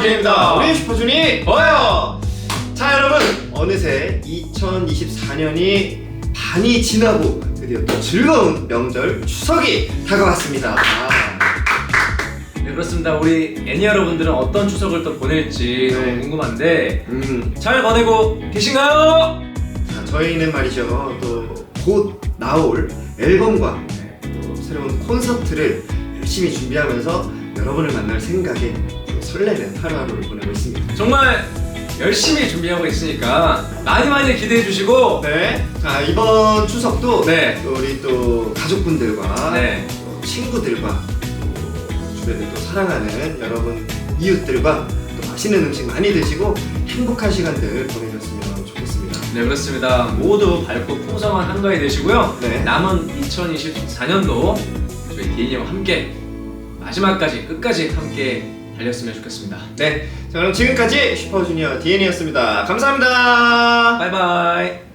슈퍼주니어입니다. 우리 슈퍼주니 어요! 자 여러분 어느새 2024년이 반이 지나고 드디어 또 즐거운 명절 추석이 다가왔습니다. 네 그렇습니다. 우리 애니 여러분들은 어떤 추석을 또 보낼지 네. 너무 궁금한데 음, 잘 보내고 계신가요? 자, 저희는 말이죠 또 곧 나올 앨범과 또 새로운 콘서트를 열심히 준비하면서 여러분을 만날 생각에 또 설레는 하루하루를 보내고 있습니다. 정말 열심히 준비하고 있으니까 많이 많이 기대해 주시고 네. 자 이번 추석도 네. 또 우리 또 가족분들과 네. 또 친구들과 또 주변에 또 사랑하는 여러분 이웃들과 또 맛있는 음식 많이 드시고 행복한 시간들 보내셨으면 좋겠습니다. 네 그렇습니다. 모두 밝고 풍성한 한가위 되시고요. 네. 남은 2024년도 저희 디니와 함께 마지막까지 끝까지 함께 달렸으면 좋겠습니다. 네. 자 그럼 지금까지 슈퍼주니어 DN이었습니다. 감사합니다. 바이바이.